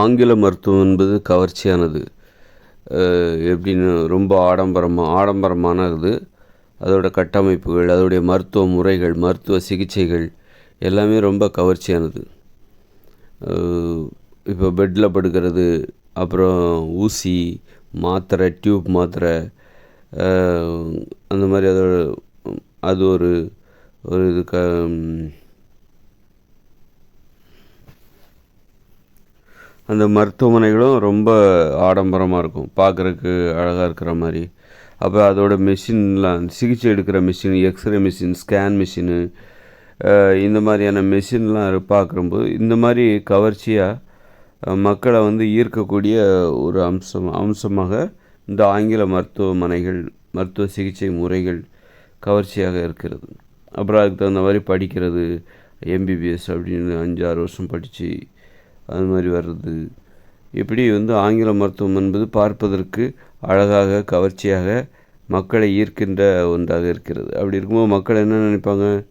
ஆங்கில மருத்துவம் என்பது கவர்ச்சியானது. எப்படின்னு ரொம்ப ஆடம்பரமாக ஆடம்பரமானது. அதோட கட்டமைப்புகள் அதோடைய மருத்துவ முறைகள் மருத்துவ சிகிச்சைகள் எல்லாமே ரொம்ப கவர்ச்சியானது. இப்போ பெட்டில் படுக்கிறது அப்புறம் ஊசி மாத்திரை டியூப் மாத்திரை அந்த மாதிரி அதோட அது ஒரு ஒரு இது க அந்த மருத்துவமனைகளும் ரொம்ப ஆடம்பரமாக இருக்கும். பார்க்குறக்கு அழகாக இருக்கிற மாதிரி. அப்போ அதோட மிஷின்லாம் சிகிச்சை எடுக்கிற machine X-ray machine scan machine இந்த மாதிரியான மிஷின்லாம் பார்க்குறம்போது இந்த மாதிரி கவர்ச்சியாக மக்களை வந்து ஈர்க்கக்கூடிய ஒரு அம்சம் அம்சமாக இந்த ஆங்கில மருத்துவமனைகள் மருத்துவ சிகிச்சை முறைகள் கவர்ச்சியாக இருக்கிறது. அப்புறம் அதுக்கு தகுந்த மாதிரி படிக்கிறது எம்பிபிஎஸ் அப்படின்னு அஞ்சாறு வருஷம் படித்து அது மாதிரி வர்றது. இப்படி வந்து ஆங்கில மருத்துவம் என்பது பார்ப்பதற்கு அழகாக கவர்ச்சியாக மக்களை ஈர்க்கின்ற ஒன்றாக இருக்கிறது. அப்படி இருக்கும்போது மக்கள் என்ன நினைப்பாங்க?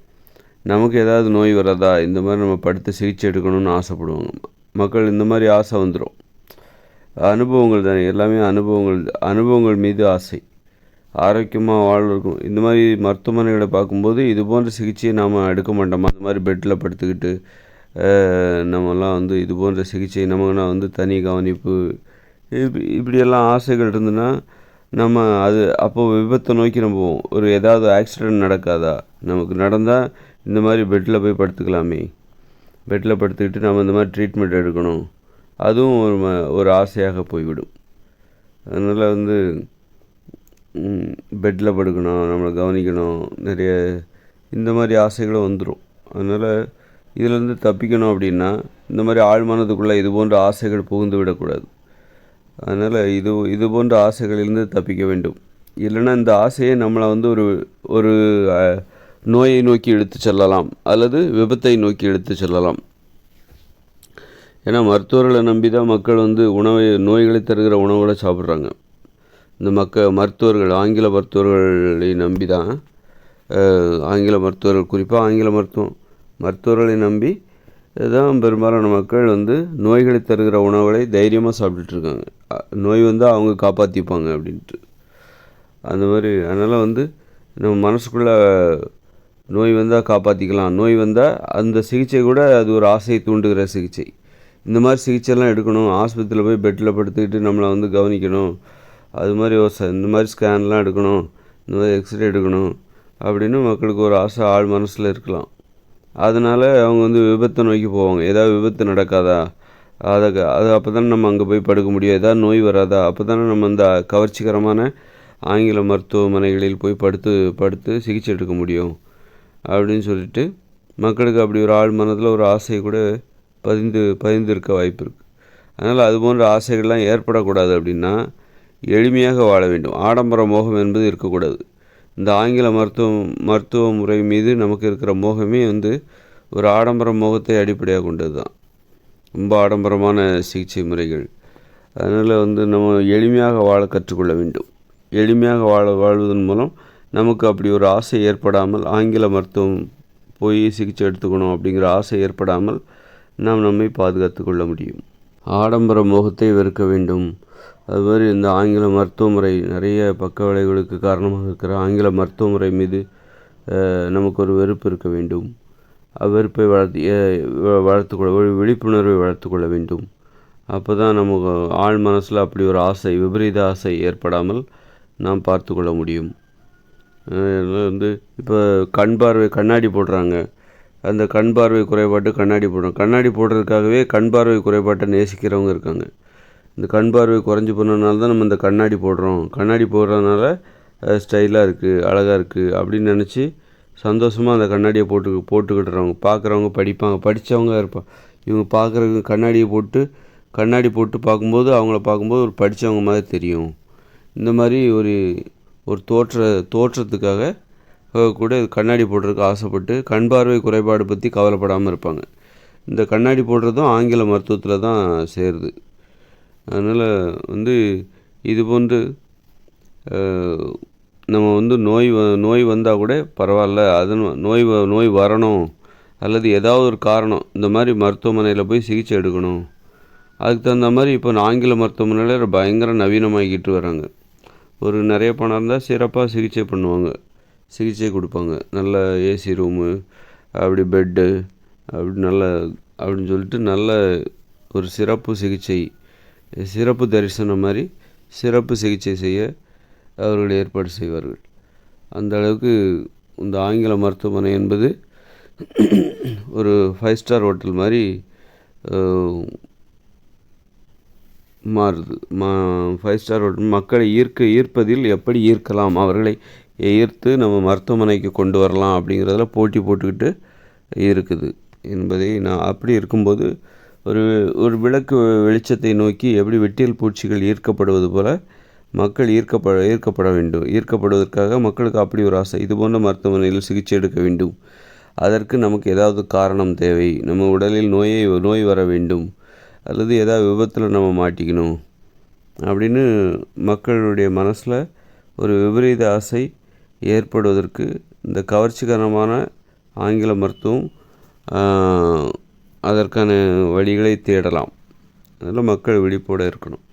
நமக்கு ஏதாவது நோய் வராதா? இந்த மாதிரி நம்ம படுத்து சிகிச்சை எடுக்கணும்னு ஆசைப்படுவாங்க. மக்கள் இந்த மாதிரி ஆசை வந்துடும் அனுபவங்கள் தானே எல்லாமே அனுபவங்கள் அனுபவங்கள் மீது ஆசை. ஆரோக்கியமாக வாழ்க்கும் இந்த மாதிரி மருத்துவமனைகளை பார்க்கும்போது இது போன்ற சிகிச்சையை நாம் எடுக்க மாட்டோமா? அந்த மாதிரி பெட்டில் படுத்துக்கிட்டு நம்மலாம் வந்து இது போன்ற சிகிச்சை நமக்குனா வந்து தனி கவனிப்பு இப்படி இப்படியெல்லாம் ஆசைகள் இருந்ததுன்னா நம்ம அது அப்போது விபத்தை நோக்கி நம்ம போவோம். ஒரு ஏதாவது ஆக்சிடெண்ட் நடக்காதா? நமக்கு நடந்தால் இந்த மாதிரி பெட்டில் போய் படுத்துக்கலாமே. பெட்டில் படுத்துக்கிட்டு நம்ம இந்த மாதிரி ட்ரீட்மெண்ட் எடுக்கணும். அதுவும் ஒரு ம ஒரு ஆசையாக போய்விடும். அதனால் வந்து பெட்டில் படுக்கணும் நம்மளை கவனிக்கணும் நிறைய இந்த மாதிரி ஆசைகளும் வந்துடும் அதனால் இதிலேருந்து தப்பிக்கணும் அப்படின்னா இந்த மாதிரி ஆழ்மானதுக்குள்ளே இது போன்ற ஆசைகள் புகுந்து விடக்கூடாது. அதனால் இது இது போன்ற ஆசைகளிலிருந்து தப்பிக்க வேண்டும். இல்லைன்னா இந்த ஆசையை நம்மளை வந்து ஒரு ஒரு நோயை நோக்கி எடுத்து செல்லலாம். அல்லது விபத்தை நோக்கி எடுத்து செல்லலாம். ஏன்னா மருத்துவர்களை நம்பி தான் மக்கள் வந்து உணவை நோய்களை தருகிற உணவுகளை சாப்பிட்றாங்க. இந்த மக்க மருத்துவர்கள் ஆங்கில மருத்துவர்களை நம்பி தான் ஆங்கில மருத்துவர்கள் குறிப்பாக ஆங்கில மருத்துவம் மருத்துவர்களை நம்பி தான் பெரும்பாலான மக்கள் வந்து நோய்களை தருகிற உணவுகளை தைரியமாக சாப்பிட்டுட்ருக்காங்க நோய் வந்தால் அவங்க காப்பாற்றிப்பாங்க அப்படின்ட்டு. அந்த மாதிரி அதனால் வந்து நம்ம மனசுக்குள்ளே நோய் வந்தால் காப்பாற்றிக்கலாம் நோய் வந்தால் அந்த சிகிச்சை கூட அது ஒரு ஆசையை தூண்டுகிற சிகிச்சை. இந்த மாதிரி சிகிச்சைலாம் எடுக்கணும். ஆஸ்பத்திரியில் போய் பெட்டில் படுத்துக்கிட்டு நம்மளை வந்து கவனிக்கணும். அது மாதிரி இந்த மாதிரி ஸ்கேன்லாம் எடுக்கணும். இந்த மாதிரி எக்ஸ்ரே எடுக்கணும். அப்படின்னு மக்களுக்கு ஒரு ஆசை ஆள் மனசில் இருக்கலாம். அதனால் அவங்க வந்து விபத்தை நோக்கி போவாங்க. ஏதாவது விபத்து நடக்காதா? அதை அது அப்போ தானே நம்ம அங்கே போய் படுக்க முடியும். ஏதாவது நோய் வராதா? அப்போ தானே நம்ம அந்த கவர்ச்சிகரமான ஆங்கில மருத்துவமனைகளில் போய் படுத்து படுத்து சிகிச்சை எடுக்க முடியும். அப்படின்னு சொல்லிட்டு மக்களுக்கு அப்படி ஒரு ஆள் மனதில் ஒரு ஆசை கூட பதிந்து பதிந்து இருக்க வாய்ப்பு இருக்குது அதனால் அது போன்ற ஆசைகள்லாம் ஏற்படக்கூடாது அப்படின்னா எளிமையாக வாழ வேண்டும். ஆடம்பர மோகம் என்பது இருக்கக்கூடாது. இந்த ஆங்கில மருத்துவம் மருத்துவ முறை மீது நமக்கு இருக்கிற மோகமே வந்து ஒரு ஆடம்பர மோகத்தை அடிப்படையாக கொண்டது தான் ரொம்ப ஆடம்பரமான சிகிச்சை முறைகள். அதனால் வந்து நம்ம எளிமையாக வாழ கற்றுக்கொள்ள வேண்டும். எளிமையாக வாழ வாழ்வதன் மூலம் நமக்கு அப்படி ஒரு ஆசை ஏற்படாமல் ஆங்கில மருத்துவம் போய் சிகிச்சை எடுத்துக்கணும் அப்படிங்கிற ஆசை ஏற்படாமல் நாம் நம்மை பாதுகாத்து கொள்ள முடியும். ஆடம்பர மோகத்தை வெறுக்க வேண்டும். அது மாதிரி இந்த ஆங்கில மருத்துவ முறை நிறைய பக்க விளைவுகளுக்கு காரணமாக இருக்கிற ஆங்கில மருத்துவ முறை மீது நமக்கு ஒரு வெறுப்பு இருக்க வேண்டும். வெறுப்பை வளர்த்து வளர்த்துக்கொள்ள விழிப்புணர்வை வளர்த்துக்கொள்ள வேண்டும். அப்போ தான் நமக்கு ஆழ் மனசில் அப்படி ஒரு ஆசை விபரீத ஆசை ஏற்படாமல் நாம் பார்த்து கொள்ள முடியும். வந்து இப்போ கண் பார்வை கண்ணாடி போடுறாங்க. அந்த கண் பார்வை குறைபாட்டு கண்ணாடி போடுறோம் கண்ணாடி போடுறதுக்காகவே கண் பார்வை குறைபாட்டை நேசிக்கிறவங்க இருக்காங்க. இந்த கண் பார்வை குறைஞ்சி போனதுனால தான் நம்ம இந்த கண்ணாடி போடுறோம். கண்ணாடி போடுறதுனால ஸ்டைலாக இருக்குது அழகாக இருக்குது அப்படின்னு நினச்சி சந்தோஷமாக அந்த கண்ணாடியை போட்டு போட்டுக்கிட்டுறவங்க பார்க்குறவங்க படிப்பாங்க. படித்தவங்க இருப்பாங்க இவங்க பார்க்குறவங்க கண்ணாடியை போட்டு கண்ணாடி போட்டு பார்க்கும்போது அவங்கள பார்க்கும்போது ஒரு படித்தவங்க மாதிரி தெரியும். இந்த மாதிரி ஒரு ஒரு தோற்ற தோற்றத்துக்காக கூட கண்ணாடி போடுறதுக்கு ஆசைப்பட்டு கண் பார்வை குறைபாடு பற்றி கவலைப்படாமல் இருப்பாங்க. இந்த கண்ணாடி போடுறதும் ஆங்கில மருத்துவத்தில் தான் சேருது. அதனால் வந்து இது போன்று நம்ம வந்து நோய் வ நோய் வந்தால் கூட பரவாயில்ல. அது நோய் வ நோய் வரணும். அல்லது ஏதாவது ஒரு காரணம் இந்த மாதிரி மருத்துவமனையில் போய் சிகிச்சை எடுக்கணும். அதுக்கு தகுந்த மாதிரி இப்போ ஆங்கில மருத்துவமனையில் பயங்கர நவீனமாகிக்கிட்டு வராங்க. ஒரு நிறைய பணம் இருந்தால் சிறப்பாக சிகிச்சை பண்ணுவாங்க. சிகிச்சை கொடுப்பாங்க. நல்ல ஏசி ரூமு அப்படி பெட்டு அப்படி நல்ல அப்படின்னு சொல்லிட்டு நல்ல ஒரு சிறப்பு சிகிச்சை சிறப்பு தரிசனம் மாதிரி சிறப்பு சிகிச்சை செய்ய அவர்கள் ஏற்பாடு செய்வார்கள். அந்த அளவுக்கு இந்த ஆங்கில மருத்துவமனை என்பது ஒரு ஃபைவ் ஸ்டார் ஹோட்டல் மாதிரி மாறுது. மா ஃபைவ் ஸ்டார் ஹோட்டல் மக்களை ஈர்க்க ஈர்ப்பதில் எப்படி ஈர்க்கலாம் அவர்களை ஈர்த்து நம்ம மருத்துவமனைக்கு கொண்டு வரலாம் அப்படிங்கிறதுல போட்டி போட்டுக்கிட்டு இருக்குது என்பதை நான் அப்படி இருக்கும்போது ஒரு ஒரு விளக்கு வெளிச்சத்தை நோக்கி எப்படி வெட்டியல் பூச்சிகள் ஈர்க்கப்படுவது போல மக்கள் ஈர்க்கப்பட ஈர்க்கப்பட வேண்டும். ஈர்க்கப்படுவதற்காக மக்களுக்கு அப்படி ஒரு ஆசை. இது போன்ற மருத்துவமனையில் சிகிச்சை எடுக்க வேண்டும். அதற்கு நமக்கு ஏதாவது காரணம் தேவை. நம்ம உடலில் நோயை நோய் வர வேண்டும். அல்லது ஏதாவது விபத்தில் நம்ம மாட்டிக்கணும். அப்படின்னு மக்களுடைய மனசில் ஒரு விபரீத ஆசை ஏற்படுவதற்கு இந்த கவர்ச்சிகரமான ஆங்கில மருத்துவம் அதற்கான வழிகளை தேடலாம். அதில் மக்கள் விழிப்போடு இருக்கணும்.